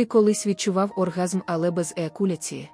Ти колись відчував оргазм, але без еякуляції.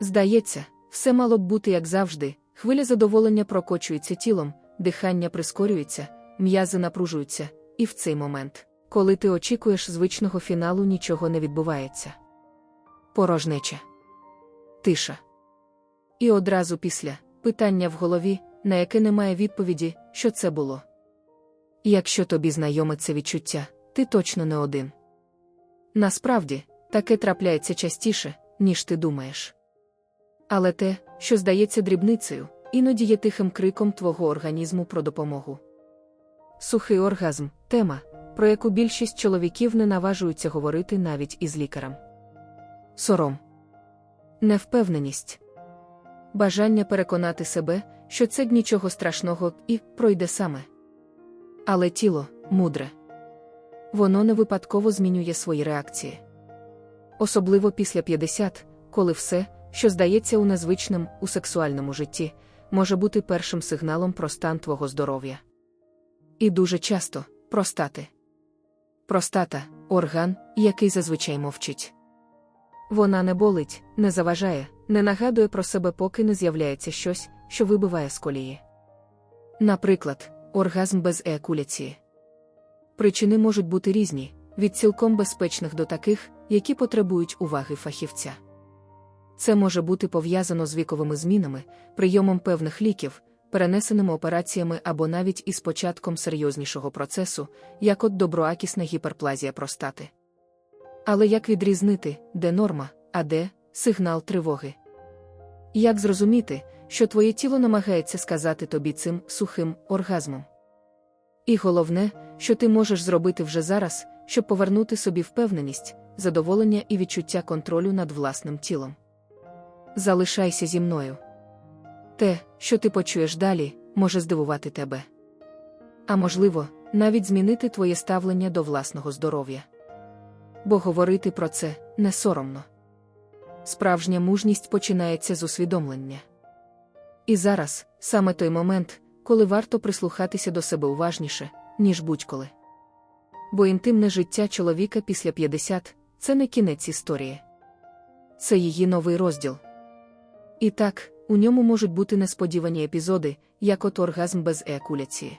Здається, все мало б бути як завжди, хвиля задоволення прокочується тілом, дихання прискорюється, м'язи напружуються, і в цей момент, коли ти очікуєш звичного фіналу, нічого не відбувається. Порожнеча. Тиша. І одразу після питання в голові, на яке немає відповіді, що це було. Якщо тобі знайоме це відчуття, ти точно не один. Насправді, таке трапляється частіше, ніж ти думаєш. Але те, що здається дрібницею, іноді є тихим криком твого організму про допомогу. Сухий оргазм тема, про яку більшість чоловіків не наважуються говорити навіть із лікарем. Сором, невпевненість, бажання переконати себе, що це нічого страшного і пройде саме. Але тіло мудре. Воно не випадково змінює свої реакції. Особливо після 50, коли все, що здається у незвичним у сексуальному житті, може бути першим сигналом про стан твого здоров'я. І дуже часто простати. Простата орган, який зазвичай мовчить. Вона не болить, не заважає, не нагадує про себе, поки не з'являється щось, що вибиває з колії. Наприклад, оргазм без еякуляції. Причини можуть бути різні, від цілком безпечних до таких, які потребують уваги фахівця. Це може бути пов'язано з віковими змінами, прийомом певних ліків, перенесеними операціями або навіть із початком серйознішого процесу, як от доброакісна гіперплазія простати. Але як відрізнити, де норма, а де сигнал тривоги? Як зрозуміти, що твоє тіло намагається сказати тобі цим сухим оргазмом? І головне, що ти можеш зробити вже зараз, щоб повернути собі впевненість, задоволення і відчуття контролю над власним тілом. Залишайся зі мною. Те, що ти почуєш далі, може здивувати тебе. А можливо, навіть змінити твоє ставлення до власного здоров'я. Бо говорити про це не соромно. Справжня мужність починається з усвідомлення. І зараз саме той момент, коли варто прислухатися до себе уважніше, ніж будь-коли. Бо інтимне життя чоловіка після 50 це не кінець історії, це її новий розділ. І так, у ньому можуть бути несподівані епізоди, як от оргазм без еякуляції.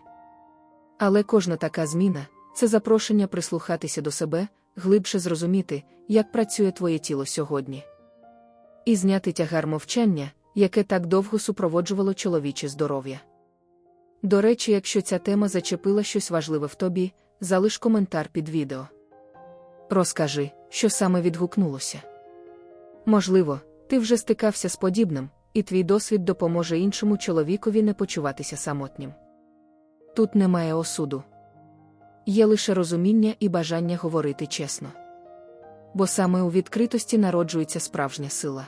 Але кожна така зміна це запрошення прислухатися до себе, глибше зрозуміти, як працює твоє тіло сьогодні. І зняти тягар мовчання, яке так довго супроводжувало чоловіче здоров'я. До речі, якщо ця тема зачепила щось важливе в тобі, залиш коментар під відео. Розкажи, що саме відгукнулося. Можливо, ти вже стикався з подібним, і твій досвід допоможе іншому чоловікові не почуватися самотнім. Тут немає осуду. Є лише розуміння і бажання говорити чесно. Бо саме у відкритості народжується справжня сила.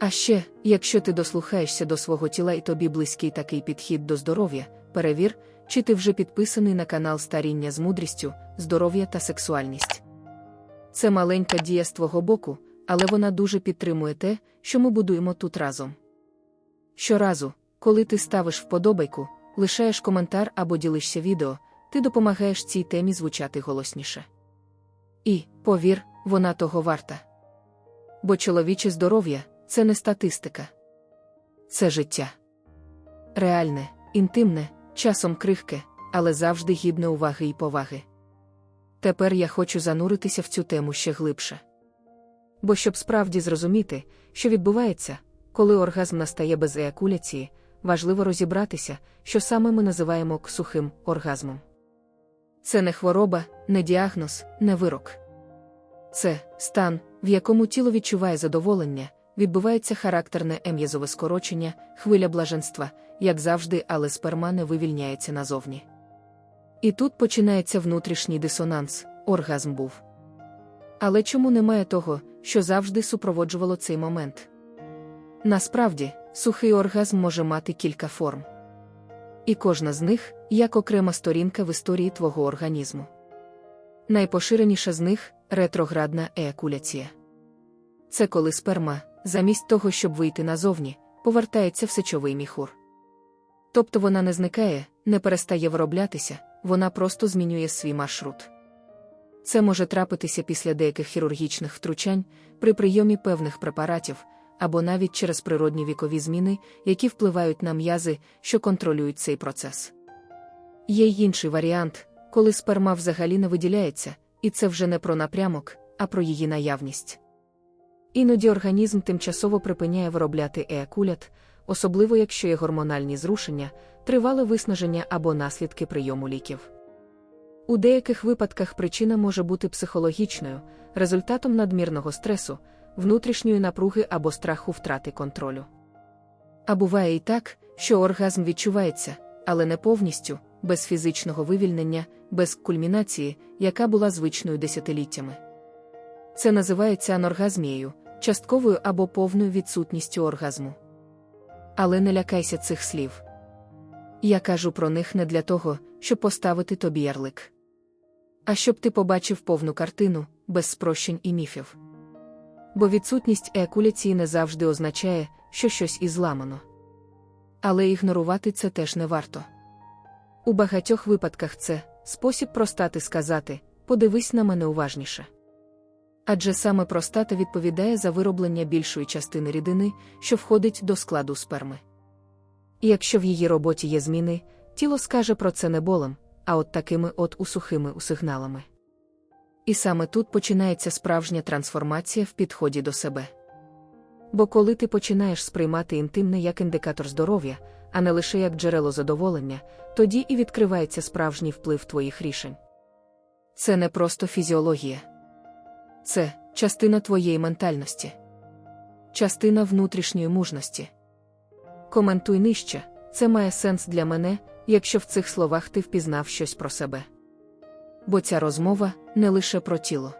А ще, якщо ти дослухаєшся до свого тіла і тобі близький такий підхід до здоров'я, перевір, чи ти вже підписаний на канал Старіння з мудрістю, здоров'я та сексуальність. Це маленька дія з твого боку, але вона дуже підтримує те, що ми будуємо тут разом. Щоразу, коли ти ставиш вподобайку, лишаєш коментар або ділишся відео, ти допомагаєш цій темі звучати голосніше. І, повір, вона того варта. Бо чоловіче здоров'я це не статистика, це життя. Реальне, інтимне, часом крихке, але завжди гідне уваги і поваги. Тепер я хочу зануритися в цю тему ще глибше. Бо щоб справді зрозуміти, що відбувається, коли оргазм настає без еякуляції, важливо розібратися, що саме ми називаємо сухим оргазмом. Це не хвороба, не діагноз, не вирок. Це стан, в якому тіло відчуває задоволення, відбувається характерне ем'язове скорочення, хвиля блаженства, як завжди, але сперма не вивільняється назовні. І тут починається внутрішній дисонанс, оргазм був. Але чому немає того, що завжди супроводжувало цей момент? Насправді, сухий оргазм може мати кілька форм. І кожна з них як окрема сторінка в історії твого організму. Найпоширеніша з них ретроградна еякуляція. Це коли сперма, замість того, щоб вийти назовні, повертається в сечовий міхур. Тобто вона не зникає, не перестає вироблятися, вона просто змінює свій маршрут. Це може трапитися після деяких хірургічних втручань, при прийомі певних препаратів, або навіть через природні вікові зміни, які впливають на м'язи, що контролюють цей процес. Є й інший варіант, коли сперма взагалі не виділяється, і це вже не про напрямок, а про її наявність. Іноді організм тимчасово припиняє виробляти еакулят, особливо якщо є гормональні зрушення, тривале виснаження або наслідки прийому ліків. У деяких випадках причина може бути психологічною, результатом надмірного стресу, внутрішньої напруги або страху втрати контролю. А буває і так, що оргазм відчувається, але не повністю, без фізичного вивільнення, без кульмінації, яка була звичною десятиліттями. Це називається аноргазмією, частковою або повною відсутністю оргазму. Але не лякайся цих слів. Я кажу про них не для того, щоб поставити тобі ярлик. А щоб ти побачив повну картину, без спрощень і міфів. Бо відсутність еякуляції не завжди означає, що щось і зламано. Але ігнорувати це теж не варто. У багатьох випадках це спосіб простати сказати подивись на мене уважніше. Адже саме простата відповідає за вироблення більшої частини рідини, що входить до складу сперми. І якщо в її роботі є зміни, тіло скаже про це не болем, а от такими от усухими усигналами. І саме тут починається справжня трансформація в підході до себе. Бо коли ти починаєш сприймати інтимне як індикатор здоров'я, а не лише як джерело задоволення, тоді і відкривається справжній вплив твоїх рішень. Це не просто фізіологія, це частина твоєї ментальності, частина внутрішньої мужності. Коментуй нижче, це має сенс для мене, якщо в цих словах ти впізнав щось про себе. Бо ця розмова не лише про тіло.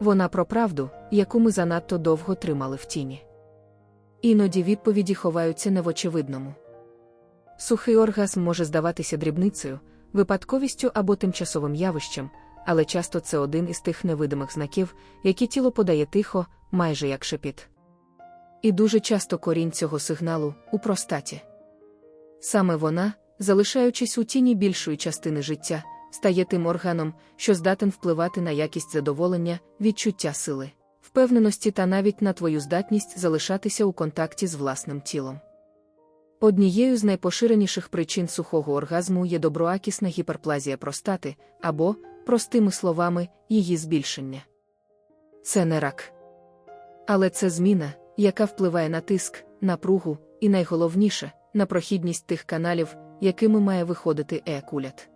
Вона про правду, яку ми занадто довго тримали в тіні. Іноді відповіді ховаються не в очевидному. Сухий оргазм може здаватися дрібницею, випадковістю або тимчасовим явищем, але часто це один із тих невидимих знаків, які тіло подає тихо, майже як шепіт. І дуже часто корінь цього сигналу у простаті. Саме вона, залишаючись у тіні більшої частини життя, стає тим органом, що здатен впливати на якість задоволення, відчуття сили, впевненості та навіть на твою здатність залишатися у контакті з власним тілом. Однією з найпоширеніших причин сухого оргазму є доброакісна гіперплазія простати або, простими словами, її збільшення. Це не рак. Але це зміна, яка впливає на тиск, напругу і найголовніше на прохідність тих каналів, якими має виходити еякулят.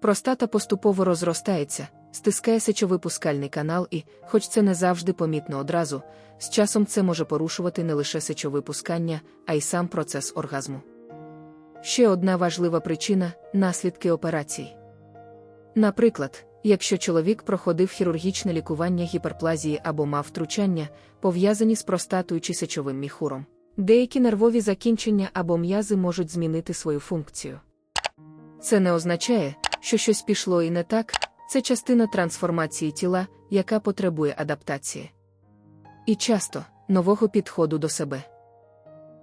Простата поступово розростається, стискає сечовипускальний канал, і, хоч це не завжди помітно одразу, з часом це може порушувати не лише сечовипускання, а й сам процес оргазму. Ще одна важлива причина наслідки операцій. Наприклад, якщо чоловік проходив хірургічне лікування гіперплазії або мав втручання, пов'язані з простатою чи сечовим міхуром, деякі нервові закінчення або м'язи можуть змінити свою функцію. Це не означає, що щось пішло і не так, це частина трансформації тіла, яка потребує адаптації. І часто нового підходу до себе.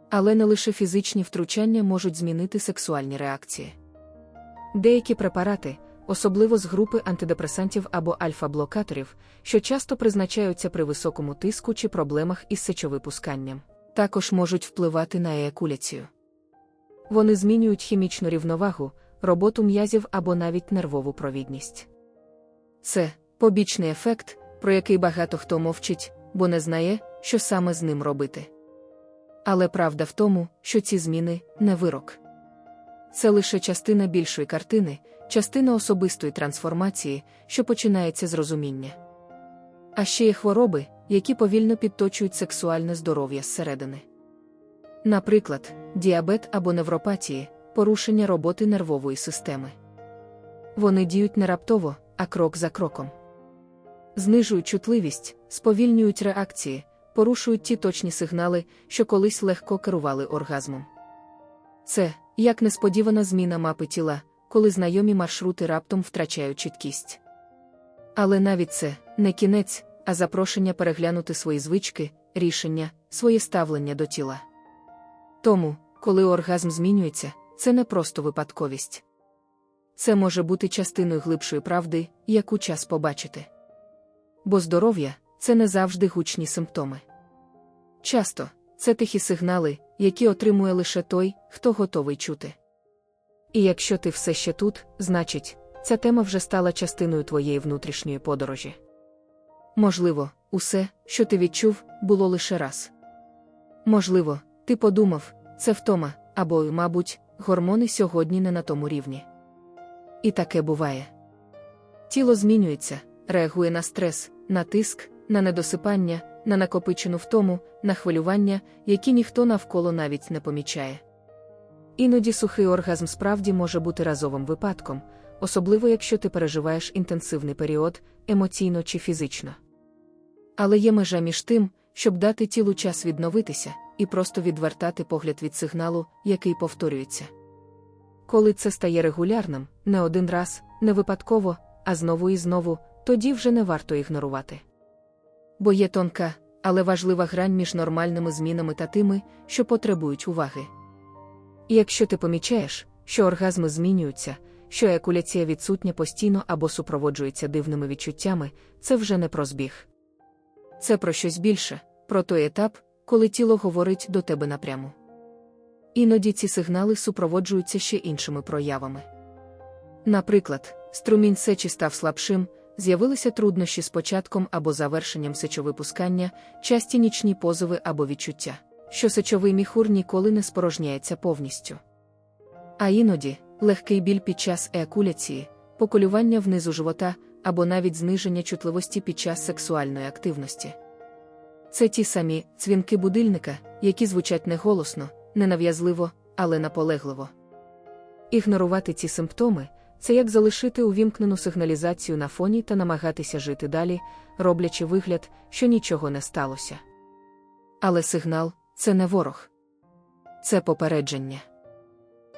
Але не лише фізичні втручання можуть змінити сексуальні реакції. Деякі препарати, особливо з групи антидепресантів або альфа-блокаторів, що часто призначаються при високому тиску чи проблемах із сечовипусканням, також можуть впливати на еякуляцію. Вони змінюють хімічну рівновагу, роботу м'язів або навіть нервову провідність. Це побічний ефект, про який багато хто мовчить, бо не знає, що саме з ним робити. Але правда в тому, що ці зміни не вирок. Це лише частина більшої картини, частина особистої трансформації, що починається з розуміння. А ще є хвороби, які повільно підточують сексуальне здоров'я зсередини. Наприклад, діабет або невропатії, порушення роботи нервової системи. Вони діють не раптово, а крок за кроком. Знижують чутливість, сповільнюють реакції, порушують ті точні сигнали, що колись легко керували оргазмом. Це, як несподівана зміна мапи тіла, коли знайомі маршрути раптом втрачають чіткість. Але навіть це не кінець, а запрошення переглянути свої звички, рішення, своє ставлення до тіла. Тому, коли оргазм змінюється, це не просто випадковість. це може бути частиною глибшої правди, яку час побачити. Бо здоров'я це не завжди гучні симптоми. Часто це тихі сигнали, які отримує лише той, хто готовий чути. І якщо ти все ще тут, значить, ця тема вже стала частиною твоєї внутрішньої подорожі. Можливо, усе, що ти відчув, було лише раз. Можливо, ти подумав, це втома, або, мабуть, гормони сьогодні не на тому рівні. І таке буває. Тіло змінюється, реагує на стрес, на тиск, на недосипання, на накопичену втому, на хвилювання, які ніхто навколо навіть не помічає. Іноді сухий оргазм справді може бути разовим випадком, особливо якщо ти переживаєш інтенсивний період, емоційно чи фізично. Але є межа між тим, щоб дати тілу час відновитися, і просто відвертати погляд від сигналу, який повторюється. Коли це стає регулярним, не один раз, не випадково, а знову і знову, тоді вже не варто ігнорувати. Бо є тонка, але важлива грань між нормальними змінами та тими, що потребують уваги. І якщо ти помічаєш, що оргазми змінюються, що екуляція відсутня постійно або супроводжується дивними відчуттями, це вже не про збіг. Це про щось більше, про той етап, коли тіло говорить до тебе напряму. Іноді ці сигнали супроводжуються ще іншими проявами. Наприклад, струмінь сечі став слабшим, з'явилися труднощі з початком або завершенням сечовипускання, часті нічні позови або відчуття, що сечовий міхур ніколи не спорожняється повністю. А іноді легкий біль під час еакуляції, поколювання внизу живота або навіть зниження чутливості під час сексуальної активності. Це ті самі дзвінки будильника, які звучать не голосно, ненав'язливо, але наполегливо. Ігнорувати ці симптоми це як залишити увімкнену сигналізацію на фоні та намагатися жити далі, роблячи вигляд, що нічого не сталося. Але сигнал це не ворог, це попередження.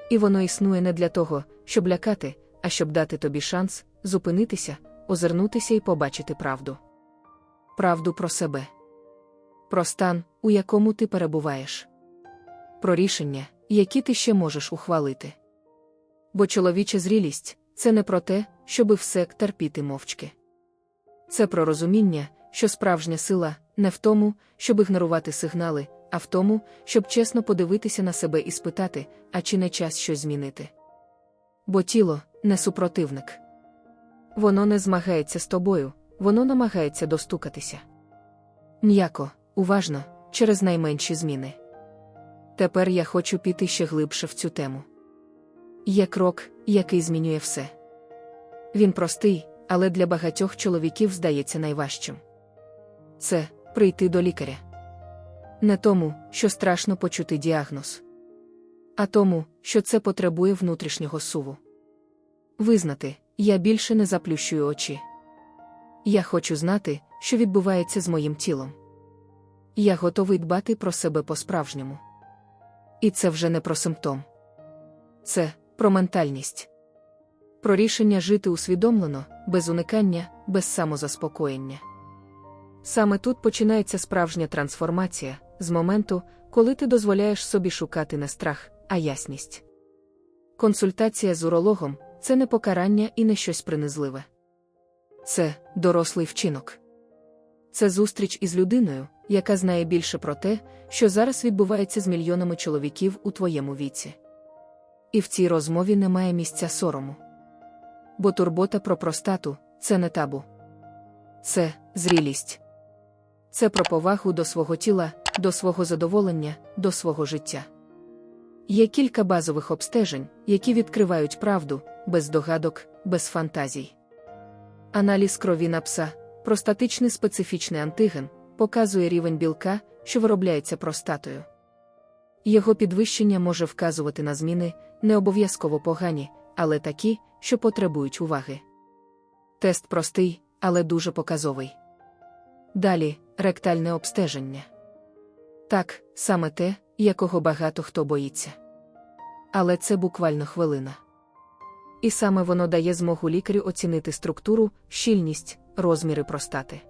І воно існує не для того, щоб лякати, а щоб дати тобі шанс зупинитися, озирнутися і побачити правду. Правду про себе, про стан, у якому ти перебуваєш, про рішення, які ти ще можеш ухвалити. Бо чоловіча зрілість це не про те, щоби все терпіти мовчки. Це про розуміння, що справжня сила не в тому, щоб ігнорувати сигнали, а в тому, щоб чесно подивитися на себе і спитати, а чи не час щось змінити. Бо тіло не супротивник. Воно не змагається з тобою, воно намагається достукатися. М'яко, уважно, через найменші зміни. Тепер я хочу піти ще глибше в цю тему. Є крок, який змінює все. Він простий, але для багатьох чоловіків здається найважчим. Це прийти до лікаря. Не тому, що страшно почути діагноз, а тому, що це потребує внутрішнього суву. Визнати, я більше не заплющую очі. Я хочу знати, що відбувається з моїм тілом. Я готовий дбати про себе по-справжньому. І це вже не про симптом. Це про ментальність, про рішення жити усвідомлено, без уникання, без самозаспокоєння. Саме тут починається справжня трансформація з моменту, коли ти дозволяєш собі шукати не страх, а ясність. Консультація з урологом це не покарання і не щось принизливе. Це дорослий вчинок. Це зустріч із людиною, яка знає більше про те, що зараз відбувається з мільйонами чоловіків у твоєму віці. І в цій розмові немає місця сорому. Бо турбота про простату це не табу. Це зрілість. Це про повагу до свого тіла, до свого задоволення, до свого життя. Є кілька базових обстежень, які відкривають правду, без догадок, без фантазій. Аналіз крові на пса, простатичний специфічний антиген, показує рівень білка, що виробляється простатою. Його підвищення може вказувати на зміни, не обов'язково погані, але такі, що потребують уваги. Тест простий, але дуже показовий. Далі ректальне обстеження. Так, саме те, якого багато хто боїться. Але це буквально хвилина. І саме воно дає змогу лікарю оцінити структуру, щільність, розміри простати.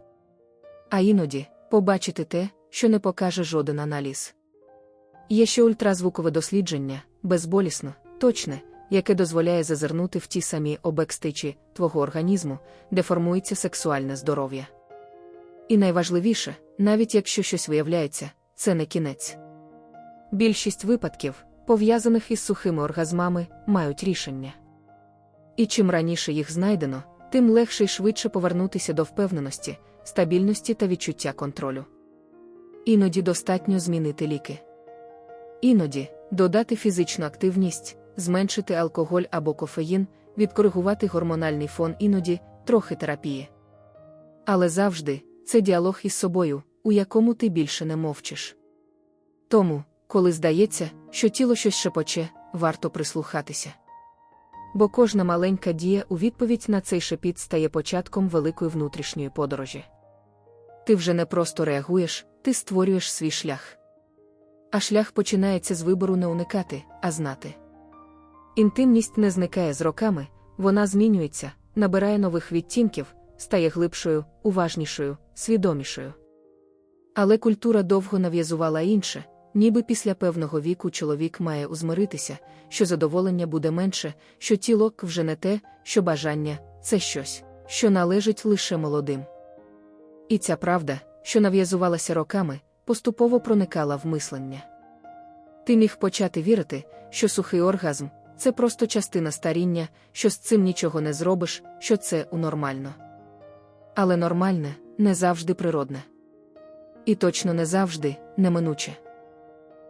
А іноді побачити те, що не покаже жоден аналіз. Є ще ультразвукове дослідження, безболісно, точне, яке дозволяє зазирнути в ті самі обекстичі твого організму, де формується сексуальне здоров'я. І найважливіше, навіть якщо щось виявляється, це не кінець. Більшість випадків, пов'язаних із сухими оргазмами, мають рішення. І чим раніше їх знайдено, тим легше і швидше повернутися до впевненості, стабільності та відчуття контролю. Іноді достатньо змінити ліки. Іноді додати фізичну активність, зменшити алкоголь або кофеїн, відкоригувати гормональний фон іноді, трохи терапії. Але завжди це діалог із собою, у якому ти більше не мовчиш. Тому, коли здається, що тіло щось шепоче, варто прислухатися. Бо кожна маленька дія у відповідь на цей шепіт стає початком великої внутрішньої подорожі. Ти вже не просто реагуєш, ти створюєш свій шлях. А шлях починається з вибору не уникати, а знати. Інтимність не зникає з роками, вона змінюється, набирає нових відтінків, стає глибшою, уважнішою, свідомішою. Але культура довго нав'язувала інше, ніби після певного віку чоловік має узмиритися, що задоволення буде менше, що тіло вже не те, що бажання це щось, що належить лише молодим. І ця правда, що нав'язувалася роками, поступово проникала в мислення. Ти міг почати вірити, що сухий оргазм це просто частина старіння, що з цим нічого не зробиш, що це унормально. Але нормальне не завжди природне. І точно не завжди неминуче.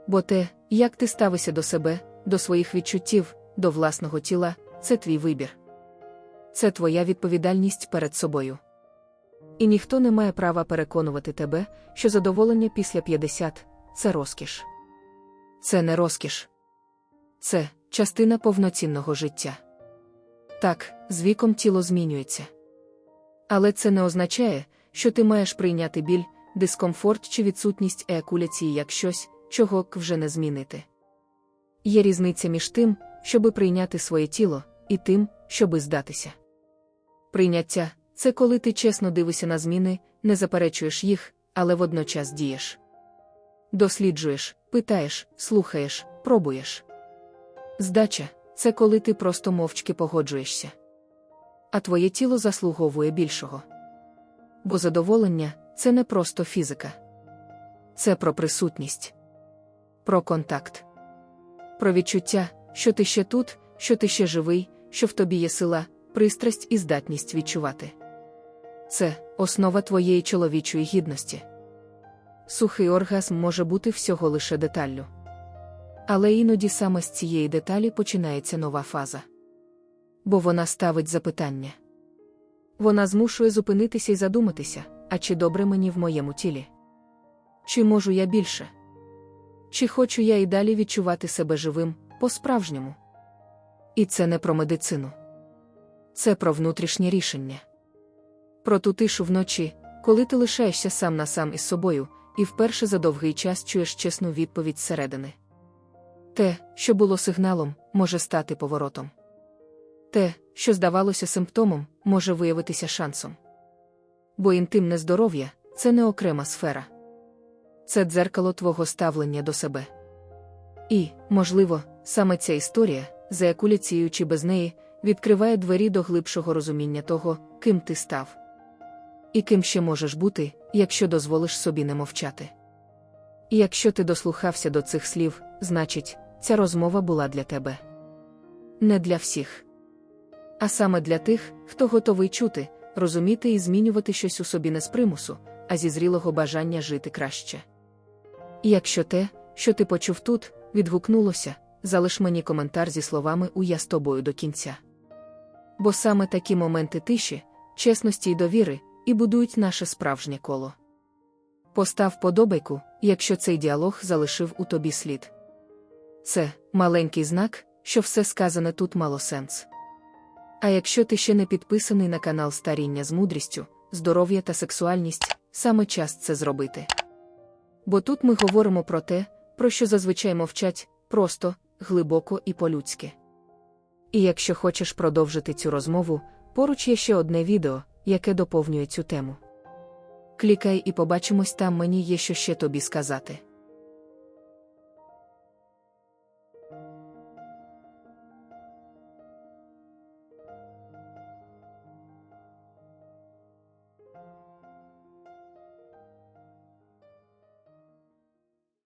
Бо те, як ти ставишся до себе, до своїх відчуттів, до власного тіла, це твій вибір. Це твоя відповідальність перед собою. І ніхто не має права переконувати тебе, що задоволення після 50 це розкіш. Це не розкіш. Це частина повноцінного життя. Так, з віком тіло змінюється. Але це не означає, що ти маєш прийняти біль, дискомфорт чи відсутність еякуляції як щось, чого вже не змінити. Є різниця між тим, щоби прийняти своє тіло, і тим, щоби здатися. Прийняття це коли ти чесно дивишся на зміни, не заперечуєш їх, але водночас дієш. Досліджуєш, питаєш, слухаєш, пробуєш. Здача це коли ти просто мовчки погоджуєшся. А твоє тіло заслуговує більшого. Бо задоволення це не просто фізика. Це про присутність, про контакт, про відчуття, що ти ще тут, що ти ще живий, що в тобі є сила, пристрасть і здатність відчувати. Це основа твоєї чоловічої гідності. Сухий оргазм може бути всього лише деталлю. Але іноді саме з цієї деталі починається нова фаза. Бо вона ставить запитання. Вона змушує зупинитися і задуматися, а чи добре мені в моєму тілі? Чи можу я більше? Чи хочу я і далі відчувати себе живим, по-справжньому? І це не про медицину. Це про внутрішнє рішення. Про ту тишу вночі, коли ти лишаєшся сам на сам із собою, і вперше за довгий час чуєш чесну відповідь зсередини. Те, що було сигналом, може стати поворотом. Те, що здавалося симптомом, може виявитися шансом. Бо інтимне здоров'я це не окрема сфера. Це дзеркало твого ставлення до себе. І, можливо, саме ця історія, за якуляцією чи без неї, відкриває двері до глибшого розуміння того, ким ти став. І ким ще можеш бути, якщо дозволиш собі не мовчати. І якщо ти дослухався до цих слів, значить, ця розмова була для тебе. Не для всіх. А саме для тих, хто готовий чути, розуміти і змінювати щось у собі не з примусу, а зі зрілого бажання жити краще. І якщо те, що ти почув тут, відгукнулося, залиш мені коментар зі словами У я з тобою до кінця. Бо саме такі моменти тиші, чесності й довіри і будують наше справжнє коло. Постав подобайку, якщо цей діалог залишив у тобі слід. Це маленький знак, що все сказане тут мало сенс. А якщо ти ще не підписаний на канал Старіння з мудрістю, здоров'я та сексуальність, саме час це зробити. Бо тут ми говоримо про те, про що зазвичай мовчать, просто, глибоко і по-людськи. І якщо хочеш продовжити цю розмову, поруч є ще одне відео, яке доповнює цю тему. Клікай і побачимось там мені є що ще тобі сказати.